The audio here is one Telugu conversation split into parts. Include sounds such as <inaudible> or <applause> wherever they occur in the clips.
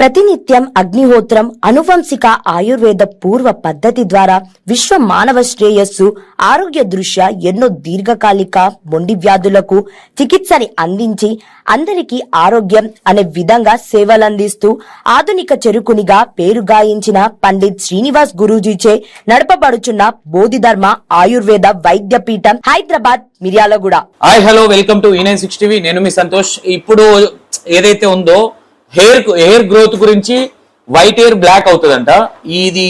ప్రతినిత్యం అగ్నిహోత్రం అనువంశిక ఆయుర్వేద పూర్వ పద్ధతి ద్వారా విశ్వ మానవ శ్రేయస్సు ఆరోగ్య దృష్ట్యా ఎన్నో దీర్ఘకాలిక మొండి వ్యాధులకు చికిత్సని అందించి అందరికీ ఆరోగ్యం అనే విధంగా సేవలందిస్తూ ఆధునిక చెరుకునిగా పేరు గాయించిన పండిత్ శ్రీనివాస్ గురూజీచే నడపబడుచున్న బోధిధర్మ ఆయుర్వేద వైద్య పీఠం Hyderabad Miryalaguda. Hi hello welcome to e nine six TV నేను మీ సంతోష్. ఇప్పుడు ఏదైతే ఉందో హెయిర్ హెయిర్ గ్రోత్ గురించి వైట్ హెయిర్ బ్లాక్ అవుతుందంట. ఇది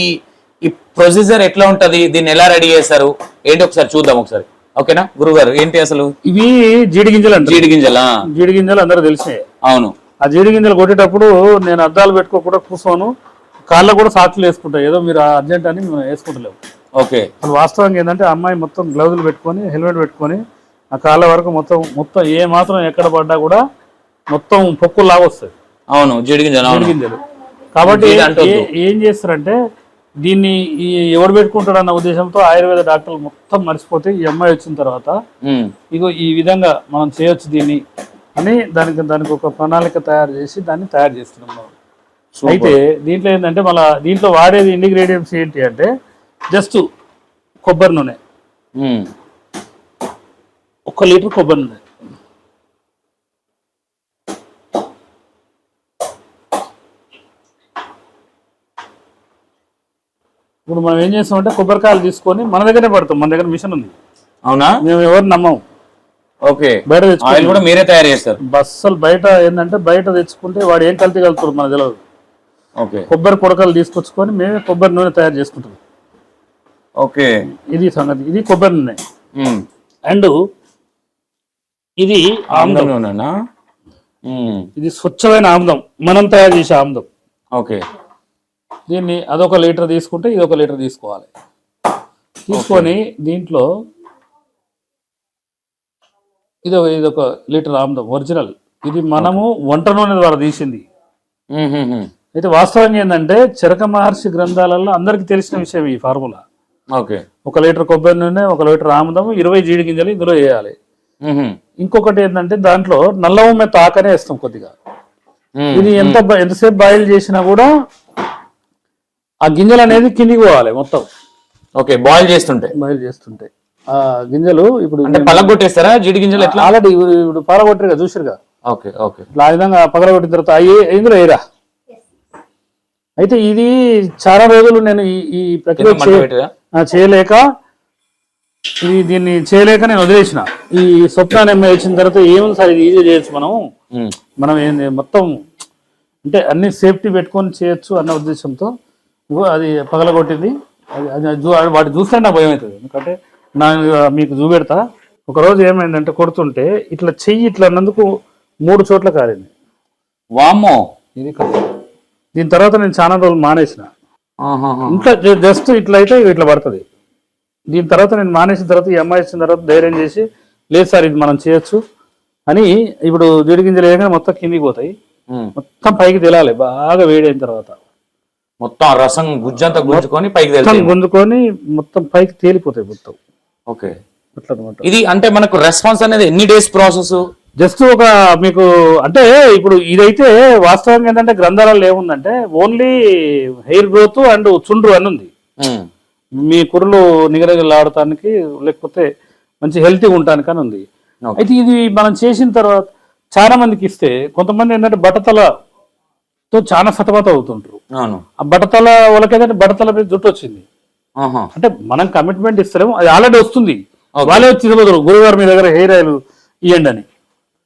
ఈ ప్రొసీజర్ ఎట్లా ఉంటది? దీన్ని ఎలా రెడీ చేస్తారు? ఏంటి ఒకసారి చూద్దాం ఒకసారి. ఓకేనా? గురుగారు ఏంటి అసలు? ఇవి జీడి గింజలు జీడి గింజలా జీడి గింజలు అందరూ తెలిసే. అవును. ఆ జీడి గింజలు కొట్టేటప్పుడు నేను అద్దాలు పెట్టుకోకుండా కూర్చోను. కాళ్ళ కూడా సాక్షులు వేసుకుంటా. ఏదో మీరు అర్జెంట్ అని మేము వేసుకుంటలేము. ఓకే. అసలు వాస్తవంగా ఏంటంటే అమ్మాయి మొత్తం గ్లౌజులు పెట్టుకొని హెల్మెట్ పెట్టుకొని ఆ కాళ్ళ వరకు మొత్తం మొత్తం ఏ మాత్రం ఎక్కడ పడ్డా కూడా మొత్తం పొక్కులు లాగా వస్తాయి అవును జీడి గింజలు జీడి అవును గింజలు. కాబట్టి జీడి అంటొద్దు. ఏ- ఏం చేస్తారంటే దీన్ని ఈ ఎవడు పెట్టుకుంటాడు అన్న ఉద్దేశంతో ఆయుర్వేద డాక్టర్లు మొత్తం మర్చిపోతే ఈ అమ్మాయి వచ్చిన తర్వాత ఉమ్, ఇగో ఈ విధంగా మనం చేయొచ్చు దీన్ని అని దానికి దానికి ఒక ప్రణాళిక తయారు చేసి దాన్ని తయారు చేస్తున్నాం మనం. సూపర్. అయితే దీంట్లో ఏంటంటే మళ్ళా దీంట్లో వాడేది ఇంగ్రీడియంట్స్ ఏంటి అంటే జస్ట్ కొబ్బరి నూనె. ఉమ్, ఒక్క లీటర్ కొబ్బరి నూనె. ఇప్పుడు మనం ఏం చేస్తామంటే కొబ్బరికాయలు తీసుకొని మన దగ్గరే పడతాం. మన దగ్గర మిషన్ ఉంది. అవునా? మేము ఎవరు నమ్మం. ఓకే. బయట ఆయిల్ కూడా మీరే తయారు చేస్తారు. బస్సలు బయట ఏంటంటే బయట తెచ్చుకుంటే వాడు ఏం కల్తీ కలుపుతాడు మనకు తెలియదు ఓకే. కొబ్బరి కొడకలు తీసుకొచ్చుకొని మేమే కొబ్బరి నూనె తయారు చేసుకుంటాం. ఓకే. ఇది సంగతి. ఇది కొబ్బరి నూనె. అండ్ ఇది ఆమ్లం నూనెనా? ఇది స్వచ్ఛమైన ఆమ్లం మనం తయారు చేసే ఆమ్లం ఓకే. దీన్ని అదొక లీటర్ తీసుకుంటే ఇది ఒక లీటర్ తీసుకోవాలి. తీసుకొని దీంట్లో ఇది ఇది ఒక లీటర్ ఆమ్లం ఒరిజినల్. ఇది మనము వంట నూనె ద్వారా తీసింది. అయితే వాస్తవంగా ఏంటంటే చరక మహర్షి గ్రంథాలలో అందరికీ తెలిసిన విషయం ఈ ఫార్ములా. ఓకే. ఒక లీటర్ కొబ్బరి నూనె ఒక లీటర్ ఆముదం ఇరవై జీడి గింజలు ఇందులో వేయాలి. ఇంకొకటి ఏంటంటే దాంట్లో నల్ల ఉమ్మె తాకనే వేస్తాం కొద్దిగా. ఇది ఎంత ఎంతసేపు బాయిల్ చేసినా కూడా ఆ గింజలు అనేది కిందికి పోవాలి మొత్తం. ఓకే బాయిల్ చేస్తుంటే. బాయిల్ చేస్తుంటే. ఆ గింజలు ఇప్పుడు అంటే పలగొట్టేస్తారా జీడి గింజలు ఎట్లా? ఆల్రెడీ ఇప్పుడు పాలగొట్టరుగా చూసారుగా ఓకే ఓకే. ఇట్లా ఆ విధంగా పగలగొట్టిన తర్వాత అవి ఇందులో వేయరా? అయితే ఇది చాలా రోజులు నేను ఈ ఈ ప్రక్రియ చేయలేక ఇది దీన్ని చేయలేక నేను వదిలేసిన. ఈ స్వప్నాన్ని అమ్మాయి వచ్చిన తర్వాత ఏముంది సార్ ఇది ఈజీ చేయొచ్చు మనం? మనం ఏంది మొత్తం అంటే అన్ని సేఫ్టీ పెట్టుకొని చేయొచ్చు అన్న ఉద్దేశంతో అది పగలగొట్టింది. అది అది చూ- వాటి చూస్తే నాకు భయం అవుతుంది ఎందుకంటే నా మీకు చూపెడతా ఒక రోజు ఏమైందంటే కొడుతుంటే ఇట్లా చెయ్యి ఇట్లా అన్నందుకు మూడు చోట్ల కారింది వామ్మో! ఇది కాదు. దీని తర్వాత నేను చాలా రోజులు మానేసిన. జ- జస్ట్ ఇట్లా అయితే ఇట్లా పడుతుంది. దీని తర్వాత నేను మానేసిన తర్వాత ఈ అమ్మాయి ఇచ్చిన తర్వాత ధైర్యం చేసి లేదు సార్ ఇది మనం చేయొచ్చు అని ఇప్పుడు జీడి గింజలు వేయగానే మొత్తం కిందికి పోతాయి. మొత్తం పైకి తెలాలి. బాగా వేడి అయిన తర్వాత. మొత్తం రసం గుజ్జంతా గుంజుకొని పైకి మొత్తం గుంజుకొని మొత్తం పైకి తేలిపోతాయి మొత్తం. ఓకే. అనమాట ఇది అంటే మనకు రెస్పాన్స్ అనేది ఎన్ని డేస్ ప్రాసెస్? జస్ట్ ఒక మీకు అంటే ఇప్పుడు ఇదైతే వాస్తవంగా ఏంటంటే గ్రంథాలలో ఏముందంటే ఓన్లీ హెయిర్ గ్రోత్ అండ్ చుండ్రు అని ఉంది. మీ కుర్రలు నిగరగలాడటానికి లేకపోతే మంచి హెల్తీగా ఉండటానికి అని ఉంది. అయితే ఇది మనం చేసిన తర్వాత చాలా మందికి ఇస్తే కొంతమంది ఏంటంటే బట్టతలతో చాలా సతమత అవుతుంటారు అవును. ఆ బట్టతల వాళ్ళకి ఏంటంటే బట్టతల మీద జుట్టు వచ్చింది. అంటే మనం కమిట్మెంట్ ఇస్తారేమో అది ఆల్రెడీ వస్తుంది. వాళ్ళే వచ్చి ఇవ్వదు గురుగారు మీ దగ్గర హెయిర్ ఆయిల్ ఇవ్వండి అని.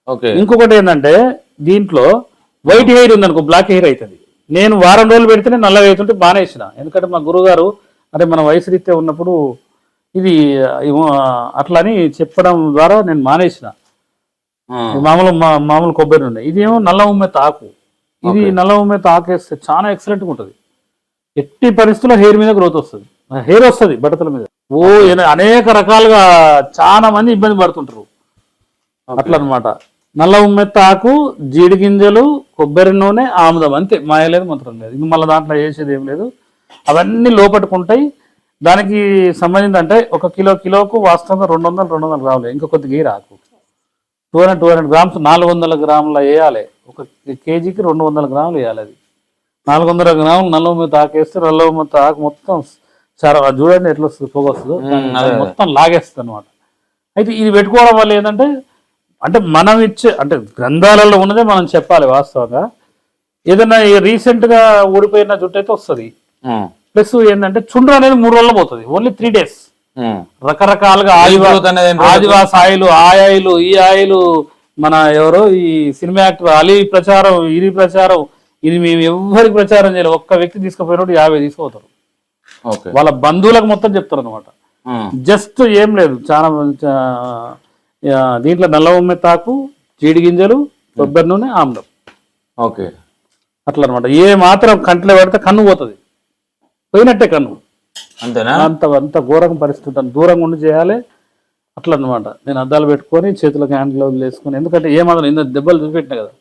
ఓకే. ఇంకొకటి ఏంటంటే దీంట్లో వైట్ హెయిర్ ఉందనుకో బ్లాక్ హెయిర్ అవుతుంది నేను వారం రోజులు పెడితేనే నల్లగా అవుతుంటే మానేసిన ఎందుకంటే మా గురుగారు అరే మన వయసు రీత్యా ఉన్నప్పుడు ఇది అట్లా అని చెప్పడం ద్వారా నేను మానేసిన. మామూలు మా- మామూలు కొబ్బరి నూనె. ఇది ఏమో నల్ల ఉమ్మెత్త ఆకు ఇది నల్ల ఉమ్మెత్త ఆకు వేస్తే చాలా ఎక్సలెంట్గా ఉంటుంది. ఎట్టి పరిస్థితుల్లో హెయిర్ మీద గ్రోత్ వస్తుంది. హెయిర్ వస్తుంది బట్టతల మీద. ఓ అనేక రకాలుగా చాలా మంది ఇబ్బంది పడుతుంటారు. అట్లా అనమాట నల్ల ఉమ్మెత్త ఆకు జీడి గింజలు కొబ్బరి నూనె ఆముదం అంతే. మాయ లేదు మంత్రం లేదు. ఇంక మళ్ళీ దాంట్లో వేసేది ఏం లేదు. అవన్నీ లోపట్టుకుంటాయి. దానికి సంబంధించి అంటే ఒక కిలో కిలోకు వాస్తవంగా రెండు వందలు రెండు వందలు గ్రాములు ఇంకా కొద్దిగా గీర ఆకు two hundred two hundred grams నాలుగు వందల గ్రాముల వేయాలి. ఒక కేజీకి రెండు వందల గ్రాములు వేయాలి అది. నాలుగు వందల గ్రాములు నల్ల ఉమ్మెత్త ఆకేస్తే నల్ల ఉమ్మెత్త ఆకు మొత్తం సర చూడండి ఎట్లా వస్తుంది పొగ వస్తుందో. మొత్తం లాగేస్తుంది అనమాట అయితే ఇది పెట్టుకోవడం వల్ల ఏంటంటే అంటే మనం ఇచ్చే అంటే గ్రంథాలలో ఉన్నదే మనం చెప్పాలి వాస్తవంగా. ఏదైనా రీసెంట్గా ఊడిపోయిన జుట్టు అయితే వస్తుంది. ప్లస్ ఏంటంటే చుండ్రు అనేది మూడు రోజులు పోతుంది. Only three days. రకరకాలుగా? ఆదివాస్ ఆయిల్ ఆయిల్ ఈ ఆయిల్ మన ఎవరో ఈ సినిమా యాక్టర్ అలీ ప్రచారం ఇది ప్రచారం ఇది మేము ఎవ్వరికి ప్రచారం చేయలేదు. ఒక్క వ్యక్తి తీసుకుపోయినప్పుడు యాభై తీసుకుపోతారు. వాళ్ళ బంధువులకు మొత్తం చెప్తారు అనమాట జస్ట్ ఏం లేదు. చాలా దీంట్లో నల్ల ఉమ్మెత్తాకు జీడి గింజలు కొబ్బరి నూనె ఆమ్లం. ఓకే. అట్లా అనమాట ఏ మాత్రం కంట్లో పెడితే కన్ను పోతుంది. పోయినట్టే కన్ను. అంతేనా? అంత అంత ఘోరంగా పరిస్థితి దూరంగా ఉండి చేయాలి. అట్లా అన్నమాట నేను అద్దాలు పెట్టుకొని చేతులకు హ్యాండ్ గ్లౌజ్ వేసుకొని ఎందుకంటే ఏమాత్రం ఇంత దెబ్బలు చూపెట్టిన కదా.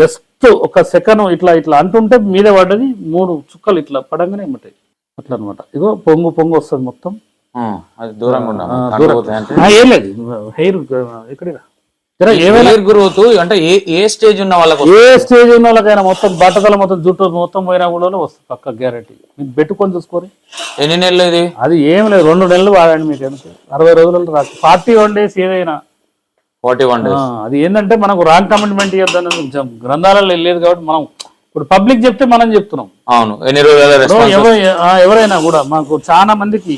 జస్ట్ ఒక సెకండ్ ఇట్లా ఇట్లా అంటుంటే మీద పడ్డది మూడు చుక్కలు ఇట్లా పడంగానే ఇమ్మటాయి అట్లా అనమాట ఇగో పొంగు పొంగు వస్తుంది మొత్తం. అది దూరంగా ఏం లేదు. హెయిర్ ఇక్కడ గ్రోత్ అంటే ఏ ఏ స్టేజ్ ఉన్న వాళ్ళకు ఏ స్టేజ్ ఉన్న వాళ్ళకైనా మొత్తం బట్టతల మొత్తం జుట్టు మొత్తం పోయినా కూడా వస్తుంది పక్క గ్యారంటీ మీరు పెట్టుకొని చూసుకొని ఎన్ని నెలలు ఇది? అది ఏం లేదు రెండు నెలలు వాడండి మీకు ఎంత అరవై రోజులు రాదు. ఫార్టీ వన్ డేస్ ఏదైనా. ఫార్టీ వన్ డేస్ అది ఏంటంటే మనకు రాంగ్ కమిట్మెంట్ ఇవ్వద్దని గ్రంథాలలో లేదు కాబట్టి మనం ఇప్పుడు పబ్లిక్ చెప్తే మనం చెప్తున్నాం. అవును ఎన్ని రోజుల ఎవరైనా కూడా మాకు చాలా మందికి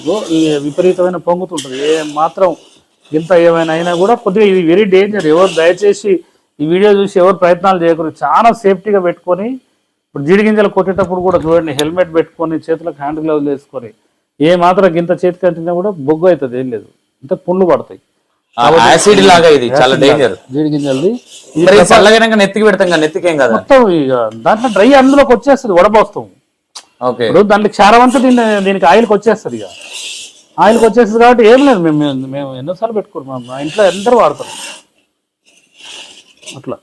విపరీతమైన పొంగుతుంటది. ఏ మాత్రం ఇంత ఏమైనా అయినా కూడా కొద్దిగా ఇది వెరీ డేంజర్ ఎవరు దయచేసి ఈ వీడియో చూసి ఎవరు ప్రయత్నాలు చేయకూడదు. చాలా సేఫ్టీగా పెట్టుకొని ఇప్పుడు జీడి గింజలు కొట్టేటప్పుడు కూడా చూడండి హెల్మెట్ పెట్టుకొని చేతులకు హ్యాండ్ గ్లౌజ్ వేసుకొని ఏ మాత్రం గింత చేతికి అంటినా కూడా బొగ్గు అవుతుంది ఏం లేదు. ఇంత పుండ్లు పడతాయి. యాసిడ్ లాగా ఇది చాలా డేంజర్ నెత్తికి పెడతాం కదా నెత్తికేం కదా? మొత్తం దాంట్లో డ్రై అందులోకి వచ్చేస్తుంది వడపోస్తాం. ఓకే. ఇప్పుడు దాంట్లో క్షారం అంతా దీనికి ఆయిల్కి వచ్చేస్తుంది ఇక. ఆయిల్కి వచ్చేస్తుంది కాబట్టి ఏం లేదు మేము మేము- ఎన్నోసార్లు పెట్టుకుంటాం మా ఇంట్లో అందరూ వాడతారు. అట్లా.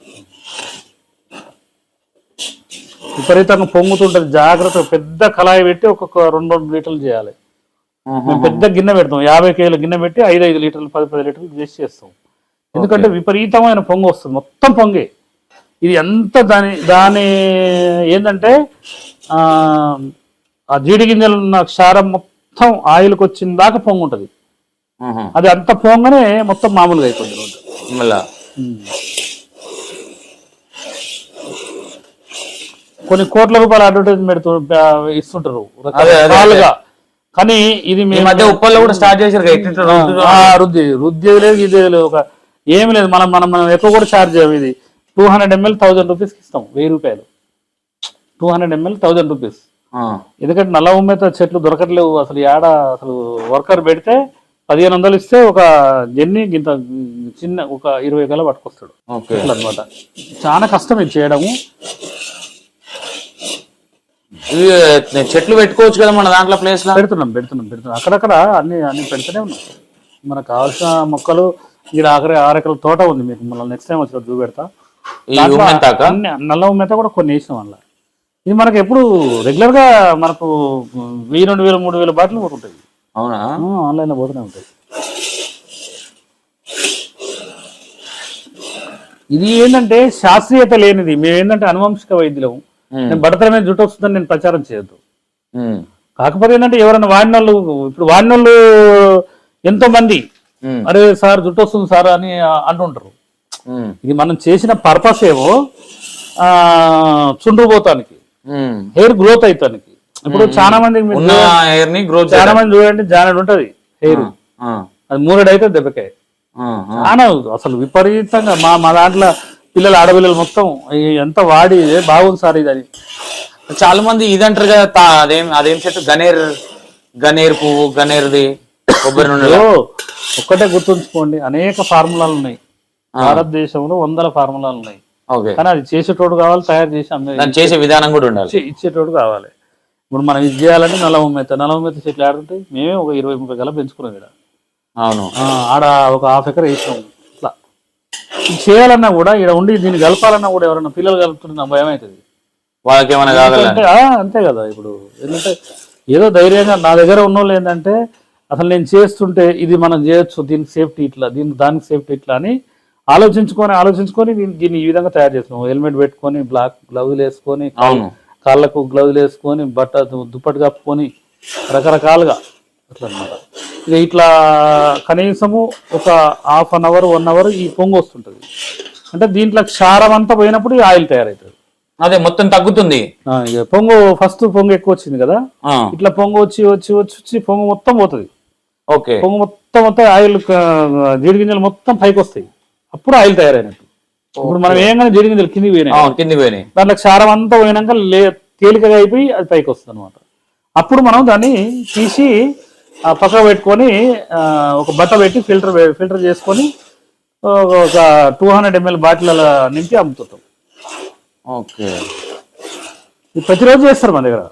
విపరీతంగా పొంగుతుంటది జాగ్రత్త పెద్ద కళాయి పెట్టి ఒక్కొక్క రెండు రెండు లీటర్లు చేయాలి. మేము పెద్ద గిన్నె పెడతాం యాభై కేజీల గిన్నె పెట్టి ఐదు ఐదు లీటర్లు పది పది లీటర్లు చేసి చేస్తాం. ఎందుకంటే విపరీతమైన పొంగు వస్తుంది మొత్తం పొంగే. ఇది ఎంత దాని దాని ఏంటంటే ఆ ఆ జీడి గింజలు ఉన్న క్షారం మొత్తం ఆయిల్కి వచ్చిన దాకా పొంగు ఉంటుంది అది అంత పొంగనే మొత్తం మామూలుగా అయిపోతుంది రోడ్డు. మళ్ళా? కొన్ని కోట్ల రూపాయల అడ్వర్టైజ్మెంట్ ఇస్తుంటారు. అదే. రకరకాలుగా కానీ ఇది మేము మధ్య ఉప్పల్లో కూడా స్టార్ట్ చేశారు రుద్ది రుద్ది లేదు ఇది లేదు. ఒక ఏమి లేదు. మనం మనం మనం ఎక్కువ కూడా ఛార్జ్ ఇది. టూ హండ్రెడ్ ఎంఎల్ థౌజండ్ రూపీస్కి ఇస్తాం వెయ్యి రూపాయలు. Two hundred ML thousand rupees ఎందుకంటే నల్ల ఉమ్మేత చెట్లు దొరకట్లేవు. అసలు ఏడ అసలు వర్కర్ పెడితే పదిహేను వందలు ఇస్తే ఒక జెన్ని ఇంత చిన్న ఒక ఇరవై గల పట్టుకొస్తాడు. అనమాట చాలా కష్టం ఇది చేయడము. ఇవి చెట్లు పెట్టుకోవచ్చు కదా మన దాంట్లో ప్లేస్లో? పెడుతున్నాం పెడుతున్నాం పెడుతున్నాం. అక్కడక్కడ అన్ని అన్ని పెడుతూనే ఉన్నాం. మనకు కావాల్సిన మొక్కలు ఇక్కడ ఆఖరి ఆరెకల తోట ఉంది మీకు. మళ్ళీ నెక్స్ట్ టైం వచ్చి చూపెడతా. నల్ల ఉమ్మెత కూడా కొన్ని వేసినాం అందులో. ఇది మనకు ఎప్పుడు రెగ్యులర్గా మనకు వెయ్యి రెండు వేలు మూడు వేల బాటిల్ పోతుంటాయి అవునా? ఆన్లైన్లో పోతూనే ఉంటాయి. ఇది ఏంటంటే శాస్త్రీయత లేనిది. మేము ఏంటంటే అనువంశిక వైద్యులం. నేను బడతల మీద జుట్టు వస్తుందని నేను ప్రచారం చేయొద్దు. కాకపోతే ఏంటంటే ఎవరైనా వాడినోళ్ళు ఇప్పుడు వాడినోళ్ళు ఎంతో మంది అరే సార్ జుట్టు వస్తుంది సార్ అని అంటుంటారు. ఇది మనం చేసిన పర్పస్ ఏమో ఆ చుండ్రుపోతానికి. హెయిర్ గ్రోత్ అవుతానికి ఇప్పుడు చాలా మంది ఎయిర్ని గ్రోత్ చాలా మంది చూడండి జానెడ్ ఉంటది హెయిర్. అది మూరెడు అయితే దెబ్బకాయ చాలా అసలు విపరీతంగా మా మా దాంట్లో పిల్లలు ఆడపిల్లలు మొత్తం ఎంత వాడి బాగుంది సార్ ఇది అని. చాలా మంది ఇది అంటారు కదా అదేం అదేం చెట్టు? గనేర్ గనేర్ పువ్వు గనేర్ది కొబ్బరి నూనె ఓ, ఒక్కటే గుర్తుంచుకోండి అనేక ఫార్ములాలు ఉన్నాయి. భారతదేశంలో వందల ఫార్ములాలు ఉన్నాయి. కానీ అది చేసేటోడు కావాలి తయారు చేసి దాన్ని చేసే విధానం కూడా ఉండాలి. ఇచ్చే- ఇచ్చేటోడు కావాలి. ఇప్పుడు మనం ఇది చేయాలంటే నల్ల ఉమ్మెత్త నల్ల ఉమ్మెత్త చెట్లు ఆడుంటాయి మేమే ఒక ఇరవై ముప్పై గల పెంచుకున్నాం ఇక్కడ. అవును. ఆడ ఒక హాఫ్ ఎకర్ వేసినాం. ఇట్లా. చేయాలన్నా కూడా ఇక్కడ ఉండి దీన్ని కలపాలన్నా కూడా ఎవరైనా పిల్లలు కలుపుతున్న భయం అవుతుంది. వాళ్ళకి ఏమైనా ఆ, అంతే కదా ఇప్పుడు. ఏంటంటే ఏదో ధైర్యంగా నా దగ్గర ఉన్నోళ్ళు ఏంటంటే అసలు నేను చేస్తుంటే ఇది మనం చేయొచ్చు దీనికి సేఫ్టీ ఇట్లా దీనికి దానికి సేఫ్టీ ఇట్లా అని ఆలోచించుకొని ఆలోచించుకొని దీన్ని ఈ విధంగా తయారు చేస్తున్నాం. హెల్మెట్ పెట్టుకొని బ్లాక్ గ్లౌజులు వేసుకొని కాళ్ళకు గ్లౌజులు వేసుకొని బట్ట దుప్పటి కప్పుకొని రకరకాలుగా అట్లా అనమాట ఇక ఇట్లా కనీసము ఒక half an hour one hour ఈ పొంగు వస్తుంటుంది. అంటే దీంట్లో క్షారం అంతా పోయినప్పుడు ఈ ఆయిల్ తయారవుతుంది అదే మొత్తం తగ్గుతుంది. పొంగు ఫస్ట్ పొంగు ఎక్కువ వచ్చింది కదా? ఇట్లా పొంగు వచ్చి వచ్చి వచ్చి వచ్చి పొంగు మొత్తం పోతుంది. ఓకే. పొంగు మొత్తం మొత్తం ఆయిల్ జీడి గింజలు మొత్తం పైకి వస్తాయి. అప్పుడు ఆయిల్ తయారైనట్టు. ఇప్పుడు మనం ఏం కానీ జీడి గింజలు కిందికి పోయినాయి. కింది పోయినాయి. దాంట్లో క్షారం అంతా పోయినాక లే తేలికగా అయిపోయి అది పైకి వస్తుంది అనమాట అప్పుడు మనం దాన్ని తీసి ఆ పక్క పెట్టుకొని ఒక బట్ట పెట్టి ఫిల్టర్ ఫిల్టర్ చేసుకొని ఒక- టూ హండ్రెడ్ ఎంఎల్ బాటిల్ నింపి అమ్ముతుంటాం. ఓకే. ఇది ప్రతిరోజు చేస్తారు మన దగ్గర.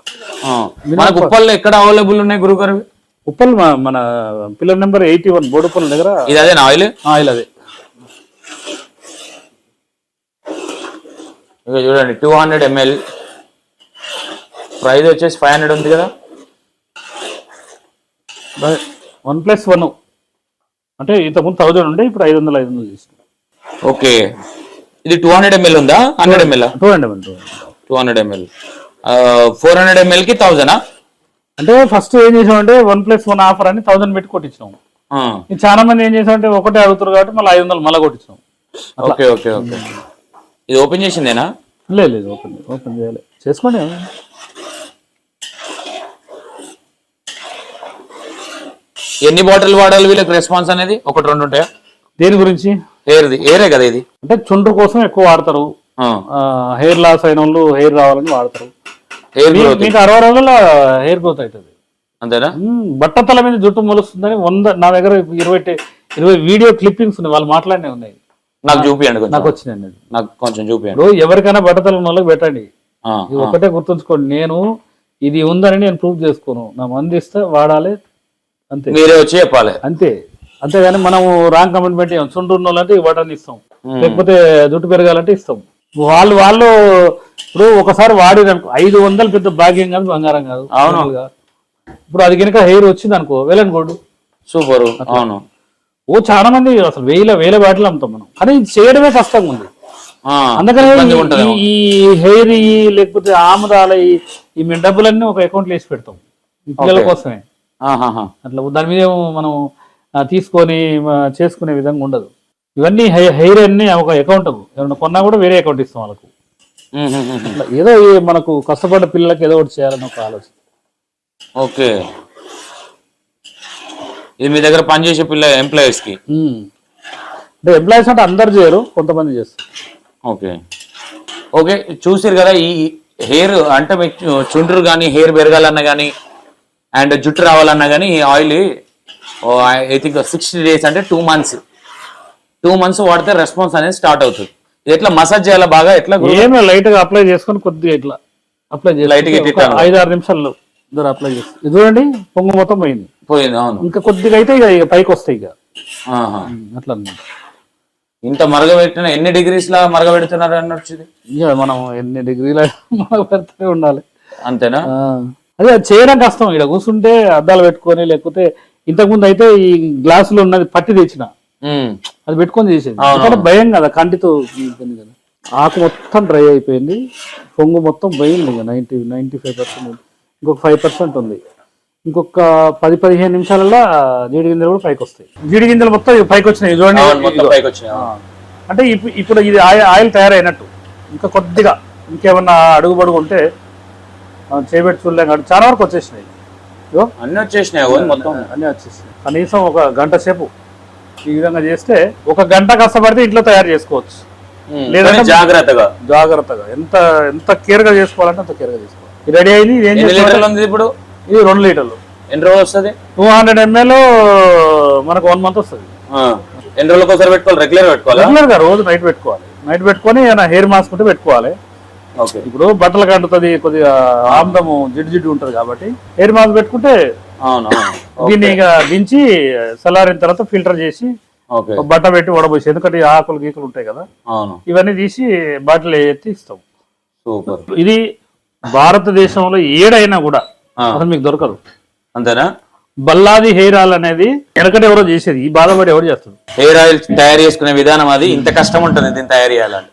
మనకు ఉప్పల్లో ఎక్కడ అవైలబుల్ ఉన్నాయి గురుగారు ఉప్పల్ మన pillar number eighty one Boduppal దగ్గర ఇది అదేనా ఆయిల్? ఆయిల్ అదే. ఇక చూడండి టూ హండ్రెడ్ ఎంఎల్ ప్రైస్ వచ్చేసి ఫైవ్ హండ్రెడ్ ఉంది కదా? వన్ ప్లస్ వన్ అంటే ఇంతకుముందు థౌజండ్ ఉండే ఇప్పుడు ఐదు వందలు ఐదు వందలు చేసిన ఓకే ఇది టూ హండ్రెడ్ ఎంఎల్ ఉందా? Hundred ML two hundred two two hundred ML four hundred ఎంఎల్కి థౌజండా అంటే ఫస్ట్ ఏం చేసామంటే వన్ ప్లస్ వన్ ఆఫర్ అని థౌజండ్ పెట్టి కొట్టించినాం. ఇది చాలా మంది ఏం చేసామంటే ఒకటే అడుగుతారు కాబట్టి మళ్ళీ ఐదు వందలు మళ్ళీ కొట్టించాం ఓకే ఓకే ఓకే ఇది ఓపెన్ చేసిందేనా? లేదు లేదు ఓపెన్ ఓపెన్ చేయాలి. చేసుకోండి. ఎన్ని బాటిల్ వాడాలి వీళ్ళకి రెస్పాన్స్ అనేది? ఒకటి రెండు ఉంటాయా? దేని గురించి? ఏర్ది ఏరే కదా ఇది? అంటే చుండ్రు కోసం ఎక్కువ వాడతారు. హెయిర్ లాస్ అయిన వాళ్ళు హెయిర్ రావాలని వాడతారు. గ్రోత్. మీకు అరవై రోజుల్లో హెయిర్ గ్రోత్ అవుతుంది. అంతేనా? బట్టతల మీద జుట్టు మొలుస్తుందని వంద నా దగ్గర ఇరవై ఇరవై వీడియో క్లిప్పింగ్స్ ఉన్నాయి వాళ్ళు మాట్లాడినే ఉన్నాయి. నాకు చూపియండి కొంచెం. నాకు వచ్చినాయి అది. నాకు కొంచెం చూపియండి. ఎవరికైనా బట్టతల ఉన్న వాళ్ళకి పెట్టండి. ఒకటే గుర్తుంచుకోండి. నేను ఇది ఉందని నేను ప్రూవ్ చేసుకోను. నా మంది ఇస్తే వాడాలి అంతే. మీరే వచ్చి చెప్పాలి. అంతే. అంతేగాని మనం రాంగ్ కమిట్మెంట్ చుండ్రు ఉన్న వాళ్ళంటే ఈ బటన్ ఇస్తాం. లేకపోతే జుట్టు పెరగాలంటే ఇస్తాం. వాళ్ళు వాళ్ళు ఇప్పుడు ఒకసారి వాడి ఐదు వందలు పెద్ద భాగ్యం కాదు బంగారం కాదు. అవును. ఇప్పుడు అది కనుక హెయిర్ వచ్చింది అనుకో వెళ్ళనుకోడు సూపర్. అవును. ఓ చాలా మంది అసలు వేల వేల బాటిల్ అమ్ముతాం మనం. కానీ ఇది చేయడమే కష్టంగా ఉంది. అందుకనే ఈ- హెయిర్ లేకపోతే ఆముదాల ఈ మేము డబ్బులన్నీ ఒక అకౌంట్ వేసి పెడతాం. పిల్లల. కోసమే. అట్లా దాని మీద మనం తీసుకొని చేసుకునే విధంగా ఉండదు. ఇవన్నీ హెయిర్ అన్ని ఒక అకౌంట్ ఏమన్నా కొన్నా కూడా వేరే అకౌంట్ ఇస్తాం వాళ్ళకు. ఏదో మనకు కష్టపడ్డ పిల్లలకి ఏదో ఒకటి చేయాలని ఒక ఆలోచన. ఓకే. ఇది మీ దగ్గర పనిచేసే పిల్ల ఎంప్లాయీస్కి. అంటే ఎంప్లాయీస్ అంటే అందరు చేయరు కొంతమంది చేస్తారు. ఓకే. ఓకే చూసారు కదా ఈ హెయిర్ అంటే మీకు చుండ్రు కానీ హెయిర్ పెరగాలన్నా కానీ అండ్ జుట్టు రావాలన్నా కానీ ఈ oil I think sixty days అంటే టూ మంత్స్. టూ మంత్స్ వాడితే రెస్పాన్స్ అనేది స్టార్ట్ అవుతుంది. ఇది ఎట్లా మసాజ్ చేయాలా బాగా ఎట్లా? లైట్గా అప్లై చేసుకొని కొద్దిగా ఇట్లా అప్లై ఇట్లా ఐదు ఆరు నిమిషాల్లో. ఇద్దరు అప్లై చేసి ఇది చూడండి పొంగు మొత్తం పోయింది. పోయింది అవును. ఇంకా కొద్దిగా అయితే ఇక ఇక పైకి వస్తాయి ఇక. ఆహా. అట్లా అన్నమాట. ఇంత మరగబెట్టిన ఎన్ని డిగ్రీస్ లా మరగబెడుతున్నారు అన్నట్టు ఇక మనం ఎన్ని డిగ్రీల పెడుతూనే ఉండాలి. అంతేనా? ఆ, అదే అది చేయడం కష్టం ఇక్కడ కూర్చుంటే అద్దాలు పెట్టుకొని లేకపోతే ఇంతకుముందు అయితే ఈ గ్లాసులో ఉన్నది పట్టి తెచ్చిన. ఉమ్. అది పెట్టుకొని చేసేది. ఎందుకంటే భయం కదా కంటితో ఇబ్బంది కదా. ఆకు మొత్తం డ్రై అయిపోయింది. పొంగు మొత్తం పోయింది ఇక నైంటీ నైంటీ ఫైవ్ పర్సెంట్ ఇంకొక ఫైవ్ పర్సెంట్ ఉంది. ఇంకొక పది పదిహేను నిమిషాలలో జీడి గింజలు కూడా పైకి వస్తాయి. జీడి గింజలు మొత్తం పైకి వచ్చినాయి. చూడండి. అంటే ఇప్పు- ఇప్పుడు ఇది ఆయిల్ తయారైనట్టు. ఇంకా కొద్దిగా ఇంకేమన్నా అడుగు బడుగు ఉంటే చేయబెట్టి చూడలేం కాబట్టి చాలా వరకు వచ్చేసినాయి. అన్ని వచ్చేసినాయి మొత్తం. అన్నీ వచ్చేసినాయి. కనీసం ఒక గంట సేపు ఈ విధంగా చేస్తే ఒక గంట కష్టపడితే ఇంట్లో తయారు చేసుకోవచ్చు. లేదంటే- జాగ్రత్తగా. జాగ్రత్తగా. ఎంత ఎంత కేర్గా చేసుకోవాలంటే అంత కేర్గా చేసుకోవాలి రెడీ అయింది. ఇది ఏం లీటర్లు ఉంది ఇప్పుడు? ఇది రెండు లీటర్లు. ఎన్ని రోజులు వస్తుంది? టూ హండ్రెడ్ ఎంఎల్ మనకు వన్ మంత్ వస్తుంది. ఎన్ని రోజులకు ఒకసారి పెట్టుకోవాలి? రెగ్యులర్ పెట్టుకోవాలా? రెగ్యులర్గా రోజు నైట్ పెట్టుకోవాలి. నైట్ పెట్టుకొని ఏమైనా హెయిర్ మాస్క్ ఉంటే పెట్టుకోవాలి. ఓకే. ఇప్పుడు బట్టలు కంటుతుంది కొద్దిగా ఆమ్దము జిడ్డు జిడ్డు ఉంటది కాబట్టి హెయిర్ మాస్క్ పెట్టుకుంటే దీన్ని <coughs> ఇక దించి చల్లారిన తర్వాత ఫిల్టర్ చేసి బట్ట పెట్టి వడబోసి ఎందుకంటే ఆకులు గీకులు ఉంటాయి కదా? అవును. ఇవన్నీ తీసి బాటిల్ ఎత్తి ఇస్తాం. సూపర్. ఇది భారతదేశంలో ఏడైనా కూడా. అసలు మీకు దొరకదు. అంతేనా? బల్లాది హెయిర్ ఆయిల్ అనేది వెనకటి ఎవరో చేసేది ఈ బాధపడి ఎవరు చేస్తాడు హెయిర్ ఆయిల్ తయారు చేసుకునే విధానం అది ఇంత కష్టం ఉంటుంది దీన్ని తయారు చేయాలంటే.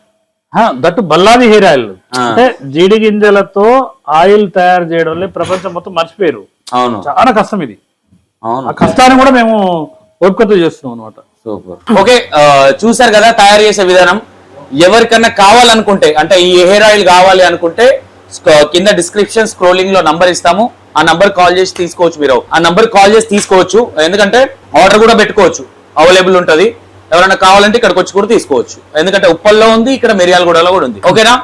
ఆ, దట్టు బల్లాది హెయిర్ ఆయిల్. అంటే జీడి గింజలతో ఆయిల్ తయారు చేయడం ప్రపంచం మొత్తం మర్చిపోయారు. అవును. చాలా కష్టం ఇది. అవును. ఆ కష్టాన్ని కూడా మేము ఓపికతో చేస్తున్నాం అనమాట సూపర్. ఓకే ఆ, చూశారు కదా తయారు చేసే విధానం. ఎవరికన్నా కావాలనుకుంటే అంటే ఈ హెయిర్ ఆయిల్ కావాలి అనుకుంటే కింద డిస్క్రిప్షన్ స్క్రోలింగ్లో నంబర్ ఇస్తాము. ఆ నంబర్ కాల్ చేసి తీసుకోవచ్చు మీరు. ఆ నంబర్ కాల్ చేసి తీసుకోవచ్చు. ఎందుకంటే ఆర్డర్ కూడా పెట్టుకోవచ్చు. అవైలబుల్ ఉంటది. ఎవరైనా కావాలంటే ఇక్కడికి వచ్చి కూడా తీసుకోవచ్చు. ఎందుకంటే ఉప్పల్లో ఉంది ఇక్కడ మిర్యాలగూడలో కూడా ఉంది. ఓకేనా